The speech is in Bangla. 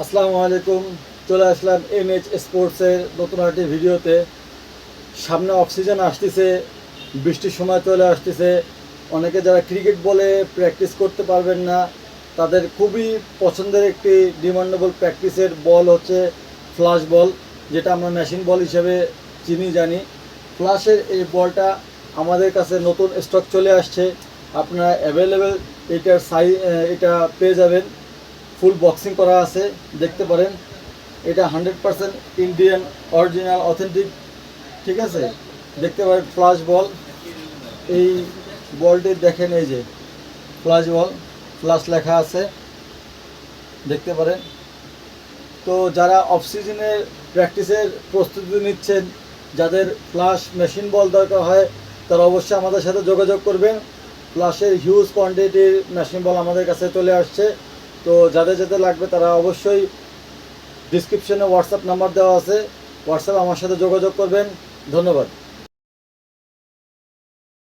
আসসালামু আলাইকুম। চলে আসলাম এম এইচ স্পোর্টসের নতুন একটি ভিডিওতে। সামনে অক্সিজেন আসতেছে, বৃষ্টির সময় চলে আসতেছে। অনেকে যারা ক্রিকেট বলে প্র্যাকটিস করতে পারবেন না, তাদের খুবই পছন্দের একটি ডিমান্ডেবল প্র্যাকটিসের বল হচ্ছে ফ্লাশ বল যেটা আমরা মেশিন বল হিসেবে চিনি, জানি। ফ্লাশের এই বলটা আমাদের কাছে নতুন স্টক চলে আসছে। আপনারা অ্যাভেলেবেল এটার সাই এটা পেয়ে যাবেন। ফুল বক্সিং করা আছে, দেখতে পারেন। এটা hundred percent Indian original, authentic, ঠিক আছে? দেখতে পারেন ফ্লাশ বল। এই বলটি দেখেন এই যে ফ্লাশ বল ফ্লাশ লেখা আছে, দেখতে পারেন। তো যারা অফ সিজনের প্র্যাকটিসের প্রস্তুতি নিচ্ছেন, যাদের ফ্লাশ মেশিন বল দরকার হয়, তারা অবশ্যই আমাদের সাথে যোগাযোগ করবেন। ফ্লাশের হিউজ কোয়ান্টিটির মেশিন বল আমাদের কাছে চলে আসছে। তো যাদের যাদের লাগবে তারা অবশ্যই ডিসক্রিপশনে হোয়াটসঅ্যাপ নাম্বার দেওয়া আছে। হোয়াটসঅ্যাপ আমার সাথে যোগাযোগ করবেন। ধন্যবাদ।